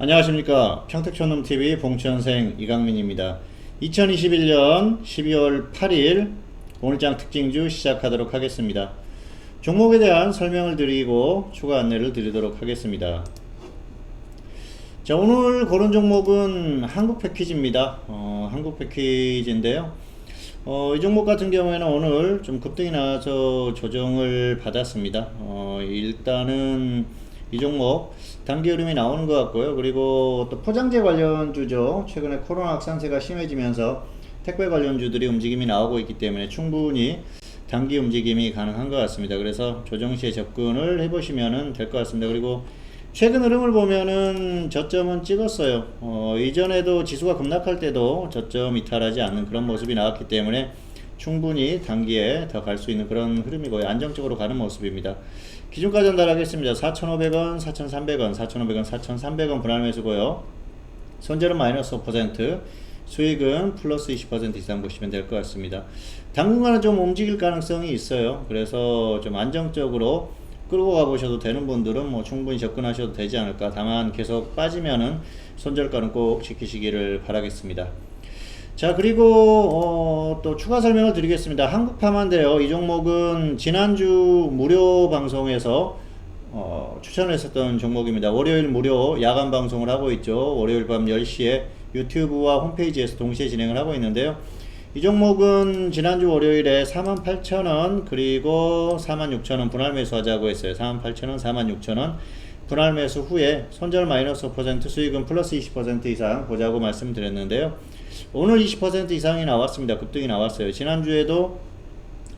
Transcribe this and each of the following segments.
안녕하십니까. 평택촌놈TV 봉천생 이강민입니다. 2021년 12월 8일 오늘장 특징주 시작하도록 하겠습니다. 종목에 대한 설명을 드리고 추가 안내를 드리도록 하겠습니다. 자 오늘 고른 종목은 한국 패키지입니다. 어, 한국 패키지인데요. 어, 이 종목 같은 경우에는 오늘 좀 급등이 나와서 조정을 받았습니다. 어, 일단은 이 종목 단기 흐름이 나오는 것 같고요. 그리고 또 포장재 관련주죠. 최근에 코로나 확산세가 심해지면서 택배 관련주들이 움직임이 나오고 있기 때문에 충분히 단기 움직임이 가능한 것 같습니다. 그래서 조정 시에 접근을 해보시면 될 것 같습니다. 그리고 최근 흐름을 보면은 저점은 찍었어요. 어, 이전에도 지수가 급락할 때도 저점 이탈하지 않는 그런 모습이 나왔기 때문에 충분히 단기에 더 갈 수 있는 그런 흐름이고요. 안정적으로 가는 모습입니다. 기준가 전달하겠습니다. 4,500원, 4,300원, 4,500원, 4,300원 분할 매수고요. 손절은 마이너스 5%, 수익은 플러스 20% 이상 보시면 될 것 같습니다. 당분간은 좀 움직일 가능성이 있어요. 그래서 좀 안정적으로 끌고 가보셔도 되는 분들은 뭐 충분히 접근하셔도 되지 않을까. 다만 계속 빠지면은 손절가는 꼭 지키시기를 바라겠습니다. 자 그리고 어, 또 추가 설명을 드리겠습니다. 한국파만데요. 이 종목은 지난주 무료 방송에서 어, 추천했었던 종목입니다. 월요일 무료 야간 방송을 하고 있죠. 월요일 밤 10시에 유튜브와 홈페이지에서 동시에 진행을 하고 있는데요. 이 종목은 지난주 월요일에 48,000원 그리고 46,000원 분할 매수하자고 했어요. 48,000원, 46,000원 분할 매수 후에 손절 마이너스 5% 수익은 플러스 20% 이상 보자고 말씀드렸는데요. 오늘 20% 이상이 나왔습니다. 급등이 나왔어요. 지난주에도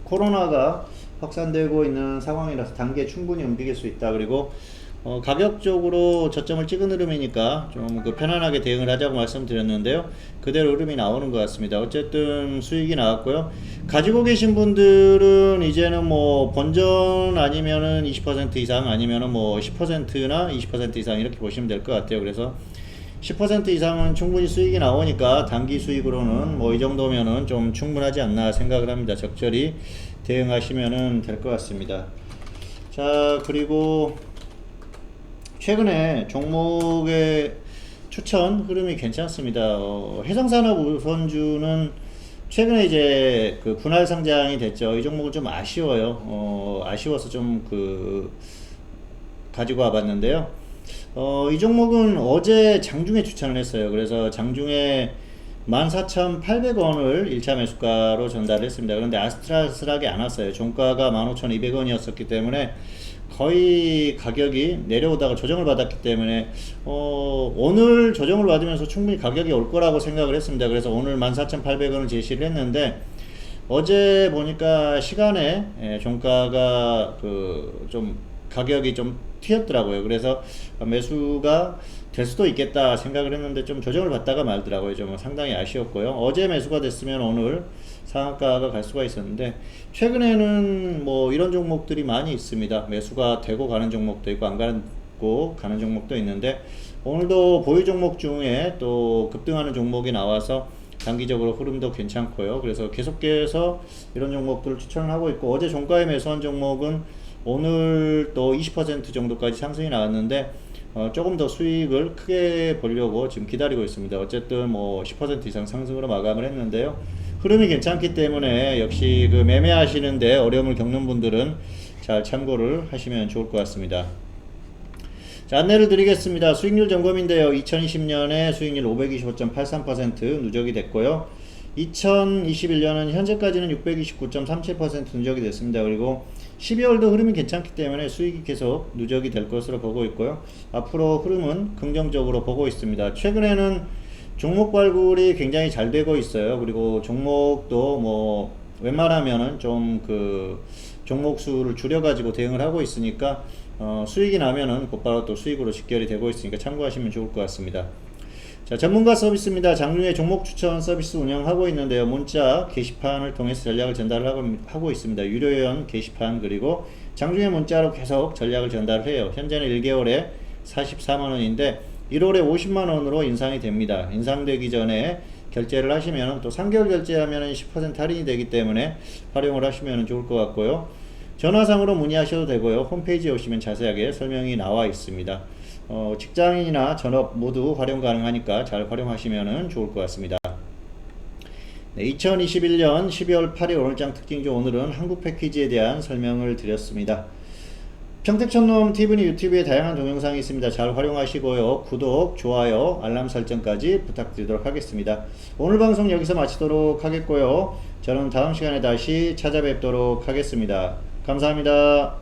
코로나가 확산되고 있는 상황이라서 단기에 충분히 움직일 수 있다. 그리고 어, 가격적으로 저점을 찍은 흐름이니까 좀 그 편안하게 대응을 하자고 말씀드렸는데요. 그대로 흐름이 나오는 것 같습니다. 어쨌든 수익이 나왔고요. 가지고 계신 분들은 이제는 뭐 본전 아니면은 20% 이상 아니면은 뭐 10%나 20% 이상 이렇게 보시면 될 것 같아요. 그래서 10% 이상은 충분히 수익이 나오니까 단기 수익으로는 뭐 이 정도면은 좀 충분하지 않나 생각을 합니다. 적절히 대응하시면은 될 것 같습니다. 자, 그리고 최근에 종목의 추천 흐름이 괜찮습니다. 어, 해상산업 우선주는 최근에 이제 그 분할 상장이 됐죠. 이 종목은 좀 아쉬워요. 어, 아쉬워서 좀 그 가지고 와봤는데요. 어, 이 종목은 어제 장중에 추천을 했어요. 그래서 장중에 14,800원을 1차 매수가로 전달했습니다. 그런데 아슬아슬하게 안 왔어요. 종가가 15,200원이었었기 때문에 거의 가격이 내려오다가 조정을 받았기 때문에 어, 오늘 조정을 받으면서 충분히 가격이 올 거라고 생각을 했습니다. 그래서 오늘 14,800원을 제시를 했는데 어제 보니까 시간에 예, 종가가 그 좀 가격이 좀 튀었더라고요. 그래서 매수가 될 수도 있겠다 생각을 했는데 좀 조정을 받다가 말더라고요. 좀 상당히 아쉬웠고요. 어제 매수가 됐으면 오늘 상한가가 갈 수가 있었는데 최근에는 뭐 이런 종목들이 많이 있습니다. 매수가 되고 가는 종목도 있고 안 가고 가는 종목도 있는데 오늘도 보유 종목 중에 또 급등하는 종목이 나와서 단기적으로 흐름도 괜찮고요. 그래서 계속해서 이런 종목들을 추천을 하고 있고 어제 종가에 매수한 종목은 오늘 또 20% 정도까지 상승이 나왔는데 어, 조금 더 수익을 크게 보려고 지금 기다리고 있습니다. 어쨌든 뭐 10% 이상 상승으로 마감을 했는데요. 흐름이 괜찮기 때문에 역시 그 매매하시는데 어려움을 겪는 분들은 잘 참고를 하시면 좋을 것 같습니다. 자, 안내를 드리겠습니다. 수익률 점검인데요. 2020년에 수익률 525.83% 누적이 됐고요. 2021년은 현재까지는 629.37% 누적이 됐습니다. 그리고 12월도 흐름이 괜찮기 때문에 수익이 계속 누적이 될 것으로 보고 있고요. 앞으로 흐름은 긍정적으로 보고 있습니다. 최근에는 종목 발굴이 굉장히 잘 되고 있어요. 그리고 종목도 뭐 웬만하면은 좀 그 종목 수를 줄여가지고 대응을 하고 있으니까 어 수익이 나면은 곧바로 또 수익으로 직결이 되고 있으니까 참고하시면 좋을 것 같습니다. 자, 전문가 서비스입니다. 장중에 종목 추천 서비스 운영하고 있는데요. 문자 게시판을 통해서 전략을 전달을 하고, 하고 있습니다. 유료 회원 게시판 그리고 장중에 문자로 계속 전략을 전달을 해요. 현재는 1개월에 44만원인데 1월에 50만원으로 인상이 됩니다. 인상되기 전에 결제를 하시면 또 3개월 결제하면 10% 할인이 되기 때문에 활용을 하시면 좋을 것 같고요. 전화상으로 문의하셔도 되고요. 홈페이지에 오시면 자세하게 설명이 나와 있습니다. 어, 직장인이나 전업 모두 활용 가능하니까 잘 활용하시면 좋을 것 같습니다. 네, 2021년 12월 8일 오늘장 특징주 오늘은 한국 패키지에 대한 설명을 드렸습니다. 평택천놈 TV는 유튜브에 다양한 동영상이 있습니다. 잘 활용하시고요. 구독, 좋아요, 알람 설정까지 부탁드리도록 하겠습니다. 오늘 방송 여기서 마치도록 하겠고요. 저는 다음 시간에 다시 찾아뵙도록 하겠습니다. 감사합니다.